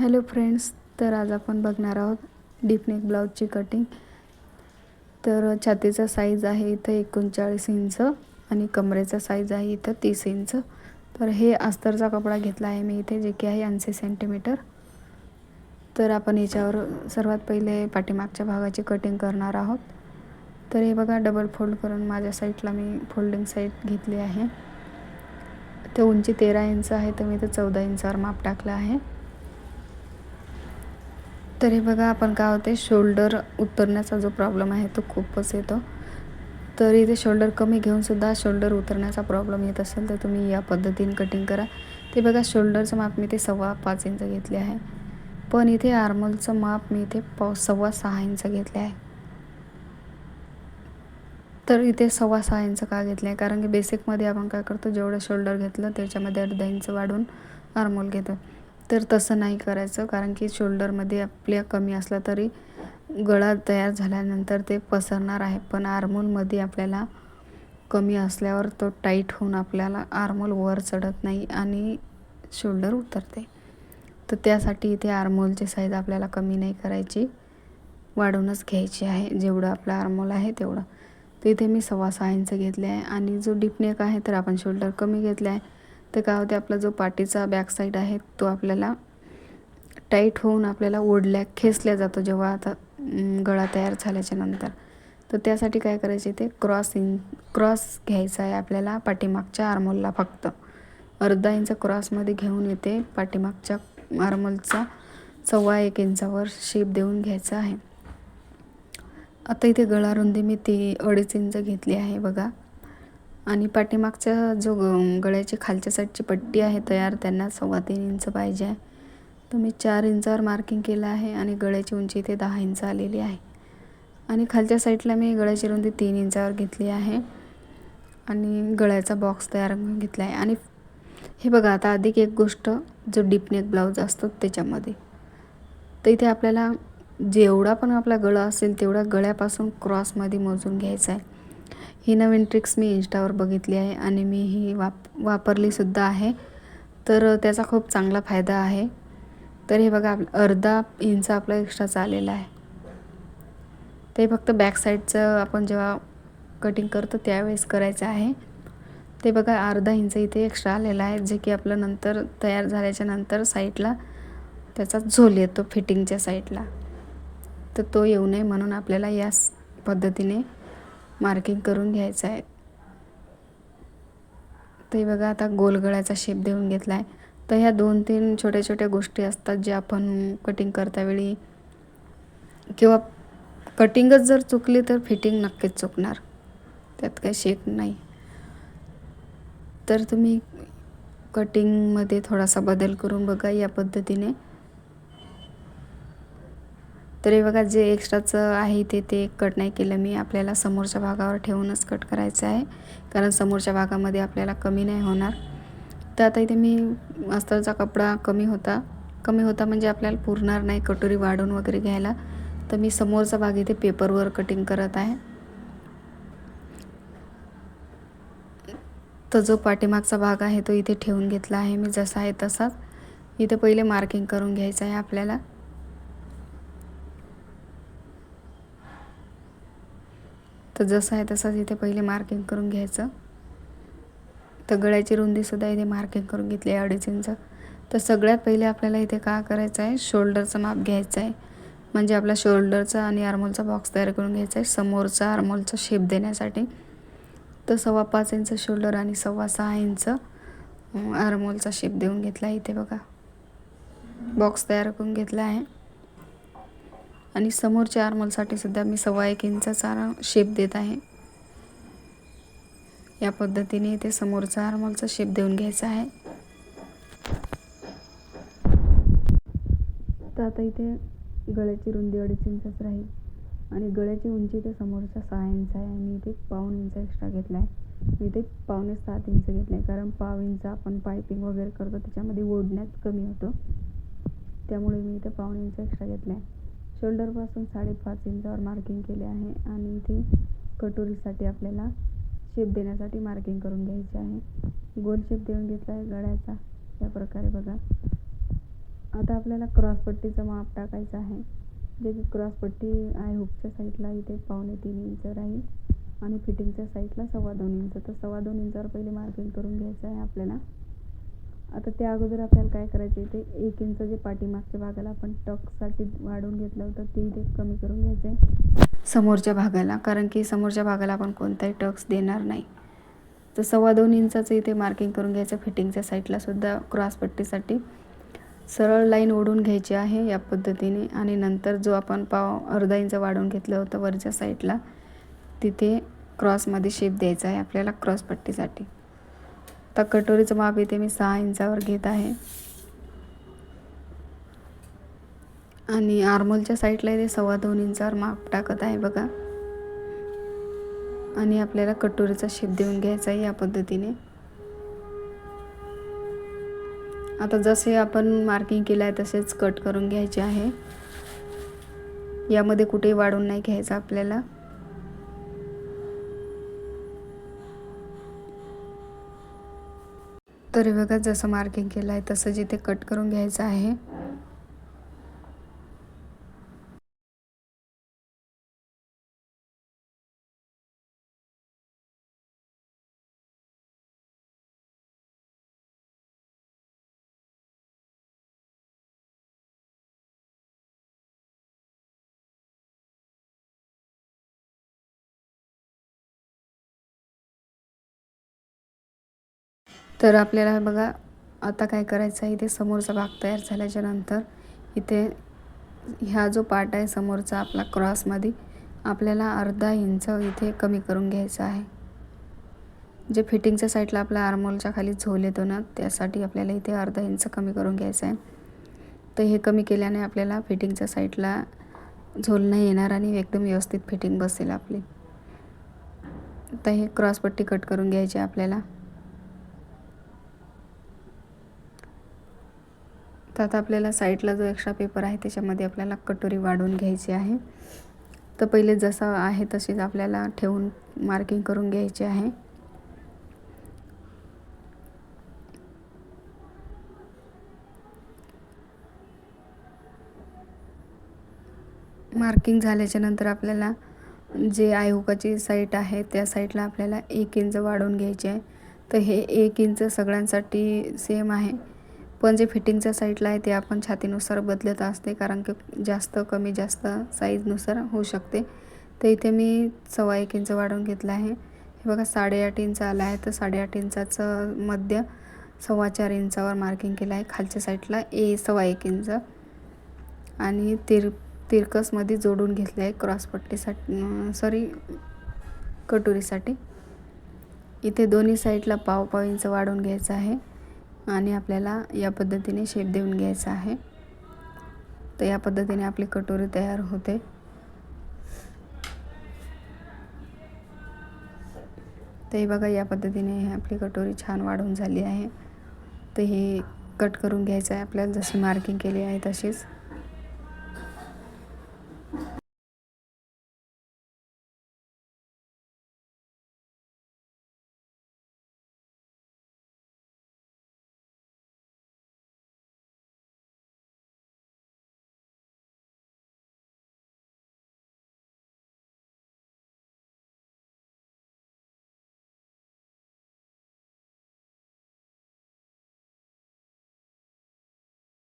Hello friends तर आज आपण बघणार आहोत डीपनेक ब्लाऊजची कटिंग तर छातीचा साईज आहे इथं एकोणचाळीस इंच आणि कमरेचा साईज आहे इथं तीस इंच. तर हे अस्तरचा कपडा घेतला आहे मी इथे जे की आहे ऐंशी सेंटीमीटर तर आपण याच्यावर सर्वात पहिले पाठीमागच्या भागाची कटिंग करणार आहोत. तर हे बघा डबल फोल्ड करून माझ्या साईडला मी फोल्डिंग साईड घेतली आहे. ते उंची तेरा इंच आहे तर मी इथं चौदा इंचावर माप टाकलं आहे. तर हे बघा आपण काय होते शोल्डर उतरण्याचा जो प्रॉब्लेम आहे तो खूपच येतो. तर इथे शोल्डर कमी घेऊनसुद्धा शोल्डर उतरण्याचा प्रॉब्लेम येत असेल तर तुम्ही या पद्धतीने कटिंग करा. ते बघा शोल्डरचं माप मी ते सव्वा पाच इंच घेतले आहे. पण इथे आर्मलचं माप मी इथे पाव सव्वा सहा इंच घेतले आहे. तर इथे सव्वा सहा इंच का घेतले आहे? कारण की बेसिकमध्ये आपण काय करतो जेवढं शोल्डर घेतलं त्याच्यामध्ये अर्धा इंच वाढून आर्मोल घेतो. तर तसं नाही करायचं कारण की शोल्डरमध्ये आपल्या कमी असला तरी गळा तयार झाल्यानंतर ते पसरणार आहे. पण आर्मोलमध्ये आपल्याला कमी असल्यावर तो टाईट होऊन आपल्याला आर्मोल वर चढत नाही आणि शोल्डर उतरते. तर त्यासाठी इथे आर्मोलची साईज आपल्याला कमी नाही करायची वाढवूनच घ्यायची आहे. जेवढं आपलं आर्मोल आहे तेवढं. तर इथे मी सव्वा सहा इंच घेतले आहे आणि जो डिपनेक आहे तर आपण शोल्डर कमी घेतले आहे. तर काय होते आपला जो पाठीचा बॅक साईड आहे तो आपल्याला टाईट होऊन आपल्याला ओढल्या खेचल्या जातो जेव्हा आता गळा तयार झाल्याच्यानंतर. तर त्यासाठी काय करायचे ते क्रॉस इन क्रॉस घ्यायचा आहे आपल्याला पाठीमागच्या आर्मोलला फक्त. अर्धा इंच क्रॉसमध्ये घेऊन येते पाठीमागच्या आर्मोलचा सव्वा एक इंचावर शेप देऊन घ्यायचा आहे. आता इथे गळा रुंदी मी ती अडीच इंच घेतली आहे बघा. आणि पाठीमागचा जो गळ्याची खालच्या साईडची पट्टी आहे तयार त्यांना सव्वा तीन इंच पाहिजे आहे. तर मी चार इंचावर मार्किंग केलं आहे आणि गळ्याची उंची इथे दहा इंच आलेली आहे. आणि खालच्या साईडला मी गळ्याची रुंदी तीन इंचावर घेतली आहे. आणि गळ्याचा बॉक्स तयार घेतला आहे. आणि हे बघा आता अधिक एक गोष्ट जो डीपनेक ब्लाऊज असतो त्याच्यामध्ये. तर इथे आपल्याला जेवढा पण आपला गळा असेल तेवढा गळ्यापासून क्रॉसमध्ये मोजून घ्यायचा आहे. ही नवीन ट्रिक्स मी इंस्टावर बघितली आहे आणि मी ही वाप वापरलीसुद्धा आहे. तर त्याचा खूप चांगला फायदा आहे. तर हे बघा आप अर्धा इंच आपला एक्स्ट्रा आलेला आहे. ते फक्त बॅक साईडचं आपण जेव्हा कटिंग करतो त्यावेळेस करायचं आहे. ते बघा अर्धा इंच इथे एक्स्ट्रा आलेला आहे जे की आपलं नंतर तयार झाल्याच्यानंतर साईडला त्याचा झोल येतो फिटिंगच्या साईडला तर तो येऊ नये म्हणून आपल्याला याच पद्धतीने मार्किंग करून घ्यायचं आहे. ते बघा आता गोलगळ्याचा शेप देऊन घेतला आहे तर ह्या दोन तीन छोट्या छोट्या गोष्टी असतात ज्या आपण कटिंग करतावेळी किंवा कटिंगच जर चुकली तर फिटिंग नक्कीच चुकणार. त्यात काही शेक नाही. तर तुम्ही कटिंगमध्ये थोडासा बदल करून बघा या पद्धतीने. तर हे बघा जे एक्स्ट्राचं आहे ते ते कट नाही केलं मी. आपल्याला समोरच्या भागावर ठेवूनच कट करायचं आहे. कारण समोरच्या भागामध्ये आपल्याला कमी नाही होणार. तर आता इथे मी अस्तरचा कपडा कमी होता. कमी होता म्हणजे आपल्याला पुरणार नाही कटोरी वाढून वगैरे घ्यायला. तर मी समोरचा भाग इथे पेपरवर कटिंग करत आहे. तर जो पाठीमागचा भाग आहे तो इथे ठेवून घेतला आहे मी जसा आहे तसाच. इथे पहिले मार्किंग करून घ्यायचं आहे आपल्याला. तर जसं आहे तसंच इथे पहिले मार्किंग करून घ्यायचं. तर गळ्याची रुंदीसुद्धा इथे मार्किंग करून घेतली आहे अडीच इंच. तर सगळ्यात पहिले आपल्याला इथे का करायचं आहे? शोल्डरचं माप घ्यायचं आहे. म्हणजे आपला शोल्डरचा आणि आर्मोलचा बॉक्स तयार करून घ्यायचा आहे. समोरचा आर्मोलचा शेप देण्यासाठी. तर सव्वा पाच इंच शोल्डर आणि सव्वा सहा इंच आर्मोलचा शेप देऊन घेतला आहे इथे बघा. बॉक्स तयार करून घेतला आहे. आणि समोरच्या आर्मलसाठी सुद्धा मी सव्वा एक इंचाचा शेप देत आहे. या पद्धतीने इथे समोरचा आर्मलचा शेप देऊन घ्यायचा आहे. तर आता इथे गळ्याची रुंदी अडीच इंचच राहील आणि गळ्याची उंची ते समोरचा सहा इंच आहे. आणि इथे पाऊन इंच एक्स्ट्रा घेतला आहे इथे पावणे सात इंच घेतले आहे कारण पाव इंच आपण पायपिंग वगैरे करतो त्याच्यामध्ये ओढण्यात कमी होतो. त्यामुळे मी इथे पाऊण इंच एक्स्ट्रा घेतला आहे शोल्डरपासून साडेपाच इंचावर मार्किंग केले आहे आणि इथे कटोरीसाठी आपल्याला शेप देण्यासाठी मार्किंग करून घ्यायचे आहे. गोल शेप देऊन घेतला आहे गळ्याचा. या प्रकारे बघा. आता आपल्याला क्रॉसपट्टीचं माप टाकायचं आहे. जे की क्रॉसपट्टी आहे हुकच्या साईडला इथे पावणे तीन इंच राहील. आणि फिटिंगच्या साईडला सव्वा दोन इंच. तर सव्वा दोन इंचावर पहिले मार्किंग करून घ्यायचं आहे आपल्याला. आता त्या अगोदर आपल्याला काय करायचं आहे ते एक इंच जे पाठीमागच्या भागाला आपण टकसाठी वाढवून घेतलं होतं ते इथे कमी करून घ्यायचं आहे. समोरच्या भागाला कारण की समोरच्या भागाला आपण कोणताही टक्स देणार नाही. तर सव्वा दोन इंचाचं इथे मार्किंग करून घ्यायचं फिटिंगच्या साईडला सुद्धा क्रॉसपट्टीसाठी सरळ लाईन ओढून घ्यायची आहे या पद्धतीने आणि नंतर जो आपण पाव अर्धा इंच वाढवून घेतलं होतं वरच्या साईडला तिथे क्रॉसमध्ये शेप द्यायचा आहे आपल्याला क्रॉसपट्टीसाठी आता कटोरीचं माप इथे मी सहा इंचावर घेत आहे. आणि आर्मोलच्या साईडला इथे सव्वा दोन इंचावर माप टाकत आहे बघा. आणि आपल्याला कटोरीचा शेप देऊन घ्यायचा आहे या पद्धतीने. आता जसे आपण मार्किंग केलं आहे तसेच कट करून घ्यायचे आहे. यामध्ये कुठेही वाढून नाही घ्यायचं आपल्याला. तरी बघा जसं मार्किंग केलं आहे तसं जिथे कट करून घ्यायचं आहे तर आपल्याला बघा आता काय करायचं आहे? इथे समोरचा भाग तयार झाल्याच्यानंतर इथे ह्या जो पार्ट आहे समोरचा आपला क्रॉसमध्ये आपल्याला अर्धा इंच इथे कमी करून घ्यायचा आहे. जे फिटिंगच्या साईडला आपल्या आर्मोलच्या खाली झोल येतो ना त्यासाठी आपल्याला इथे अर्धा इंच कमी करून घ्यायचं आहे. तर हे कमी केल्याने आपल्याला फिटिंगच्या साईडला झोल नाही येणार आणि एकदम व्यवस्थित फिटिंग बसेल आपली. तर हे क्रॉसपट्टी कट करून घ्यायची आपल्याला. तर आता आपल्याला साईडला जो एक्स्ट्रा पेपर आहे त्याच्यामध्ये आपल्याला कटोरी वाढवून घ्यायची आहे. तर पहिले जसं आहे तशीच आपल्याला ठेवून मार्किंग करून घ्यायची आहे. मार्किंग झाल्याच्यानंतर आपल्याला जे आयहुकाची साईट आहे त्या साईटला आपल्याला एक इंच वाढवून घ्यायची आहे. तर हे एक इंच सगळ्यांसाठी सेम आहे. पण जे फिटिंगच्या साईडला आहे ते आपण छातीनुसार बदलत असते कारण की जास्त कमी जास्त साईजनुसार होऊ शकते. तर इथे मी सव्वा एक इंच वाढवून घेतलं आहे. हे बघा साडेआठ इंच आलं आहे. तर साडेआठ इंचाचं मध्य सव्वा चार इंचावर मार्किंग केलं आहे. खालच्या साईडला ए सव्वा एक इंच. आणि तिर तिरकसमध्ये जोडून घेतले आहे क्रॉसपट्टीसाठी सॉरी कटोरीसाठी. इथे दोन्ही साईडला पाव पाव इंच वाढवून घ्यायचं आहे. आणि आपल्याला या पद्धतीने शेप देऊन घ्यायचा आहे. तर या पद्धतीने आपली कटोरी तयार होते. तर हे बघा या पद्धतीने आपली कटोरी छान वाढून झाली आहे. तर हे कट करून घ्यायचं आहे आपल्याला. जशी मार्किंग केली आहे तशीच.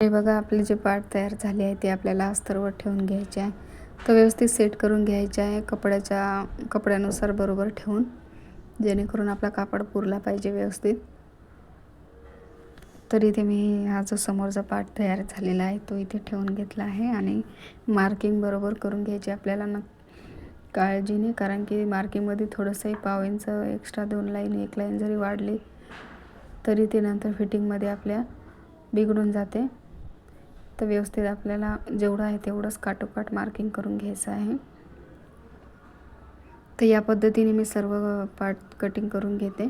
हे बघा आपले जे पार्ट तयार झाले आहे ते आपल्याला अस्तरवर ठेवून घ्यायचे आहे. तर व्यवस्थित सेट करून घ्यायचे आहे कपड्याच्या कपड्यानुसार बरोबर ठेवून जेणेकरून आपला कापड पुरला पाहिजे व्यवस्थित. तर इथे मी हा जो समोरचा पार्ट तयार झालेला आहे तो इथे ठेवून घेतला आहे आणि मार्किंग बरोबर करून घ्यायची आपल्याला न काळजीने कारण की मार्किंगमध्ये थोडंसंही पाव इंच एक्स्ट्रा दोन लाईन एक लाईन जरी वाढली तरी ते नंतर फिटिंगमध्ये आपल्या बिघडून जाते. तर व्यवस्थित आपल्याला जेवढं आहे तेवढंच काटोकाट मार्किंग करून घ्यायचं आहे. तर या पद्धतीने मी सर्व पार्ट कटिंग करून घेते.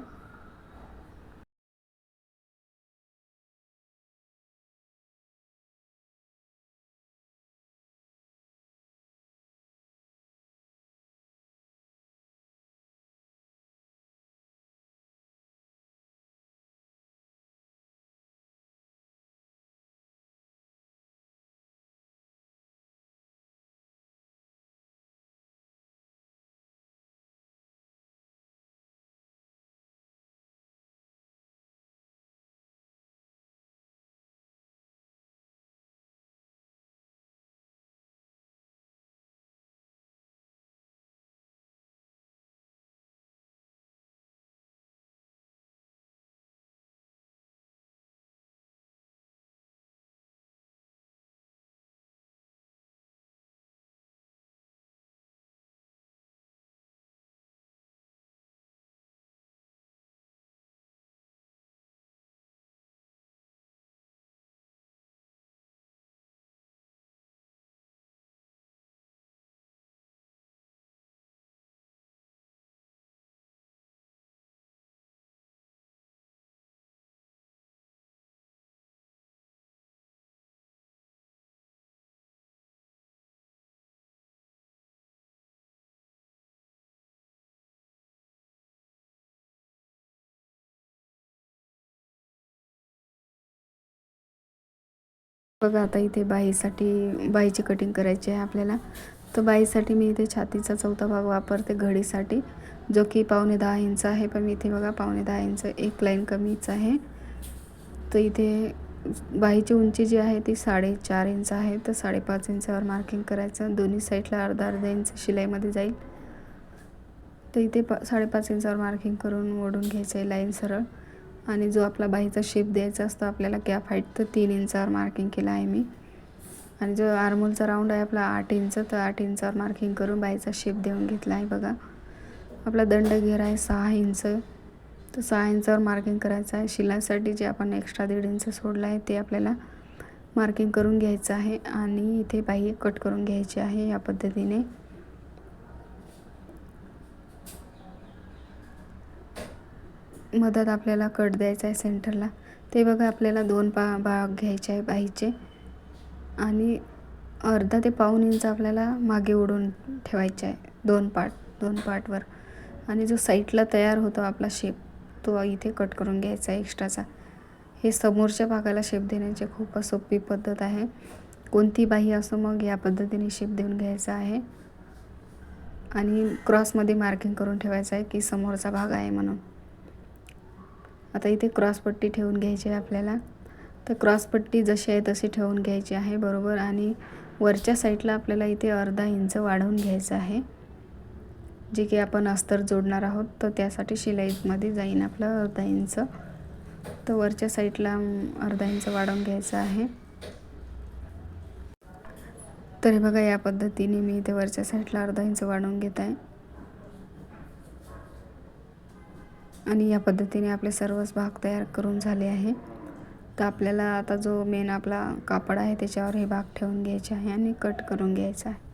बघा आता इथे बाईसाठी बाईची कटिंग करायची आहे आपल्याला. तर बाईसाठी मी इथे छातीचा चौथा भाग वापरते घडीसाठी जो की पावणे दहा इंच आहे. पण मी इथे बघा पावणे दहा इंच एक लाईन कमीच आहे. तर इथे बाईची उंची जी आहे ती साडेचार इंच आहे. तर साडेपाच इंचावर मार्किंग करायचं. दोन्ही साईडला अर्धा अर्धा इंच शिलाईमध्ये जाईल. तर इथे पा साडेपाच इंचावर मार्किंग करून ओढून घ्यायचं आहे लाईन सरळ. आणि जो आपला बाईचा शेप द्यायचा असतो आपल्याला कॅप हाईट तर तीन इंचावर मार्किंग केलं आहे मी. आणि जो आर्मोलचा राऊंड आहे आपला आठ इंच तर आठ इंचावर मार्किंग करून बाईचा शेप देऊन घेतला आहे बघा. आपला दंड घेर आहे सहा इंच तर सहा इंचावर मार्किंग करायचं आहे. शिलाईसाठी जे आपण एक्स्ट्रा दीड इंच सोडलं आहे ते आपल्याला मार्किंग करून घ्यायचं आहे. आणि इथे बाई कट करून घ्यायची आहे या पद्धतीने. मधात आपल्याला कट द्यायचा आहे सेंटरला. ते बघा आपल्याला दोन पा भाग घ्यायचे आहे बाईचे. आणि अर्धा ते पाऊन इंच आपल्याला मागे ओढून ठेवायचे आहे. दोन पार्ट दोन पार्टवर. आणि जो साईडला तयार होतो आपला शेप तो इथे कट करून घ्यायचा आहे एक्स्ट्राचा. हे समोरच्या भागाला शेप देण्याची खूप सोपी पद्धत आहे. कोणती बाही असो मग या पद्धतीने शेप देऊन घ्यायचा आहे. आणि क्रॉसमध्ये मार्किंग करून ठेवायचं आहे की समोरचा भाग आहे म्हणून. आता इथे क्रॉसपट्टी ठेवून घ्यायची आहे आपल्याला. तर क्रॉसपट्टी जशी आहे तशी ठेवून घ्यायची आहे बरोबर? आणि वरच्या साईडला आपल्याला इथे अर्धा इंच वाढवून घ्यायचं आहे. जे की आपण अस्तर जोडणार आहोत तर त्यासाठी शिलाईमध्ये जाईन आपलं अर्धा इंच. तर वरच्या साईडला अर्धा इंच वाढवून घ्यायचं आहे. तर हे बघा या पद्धतीने मी इथे वरच्या साईडला अर्धा इंच वाढवून घेत आहे. आणि या पद्धतीने आपले सर्वच भाग तयार करून झाले आहे. तर आपल्याला आता जो मेन आपला कापड आहे त्याच्यावर हे भाग ठेवून घ्यायचे आहे आणि कट करून घ्यायचा आहे.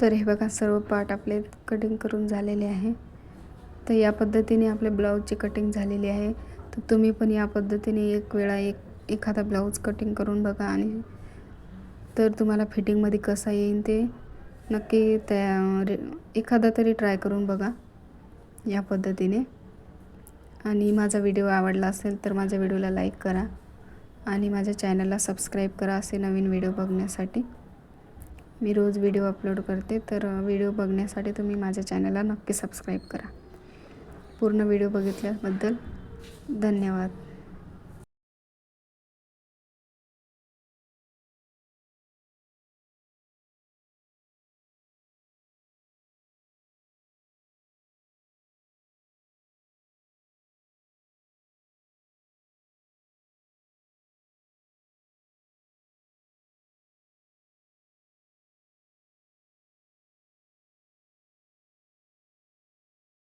तर हे बघा सर्व पार्ट आपले कटिंग करून झालेले आहे. तर या पद्धतीने आपले ब्लाऊजची कटिंग झालेली आहे. तर तुम्ही पण या पद्धतीने एक वेळा एक एखादा ब्लाऊज कटिंग करून बघा आणि तर तुम्हाला फिटिंगमध्ये कसा येईल ते नक्की त्या रे एखादा तरी ट्राय करून बघा या पद्धतीने. आणि माझा व्हिडिओ आवडला असेल तर माझ्या व्हिडिओला लाईक करा. आणि माझ्या चॅनलला सबस्क्राईब करा असे नवीन व्हिडिओ बघण्यासाठी. मी रोज व्हिडिओ अपलोड करते तर व्हिडिओ बघण्यासाठी तुम्ही माझ्या चॅनलला नक्की सबस्क्राईब करा. पूर्ण व्हिडिओ बघितल्याबद्दल धन्यवाद.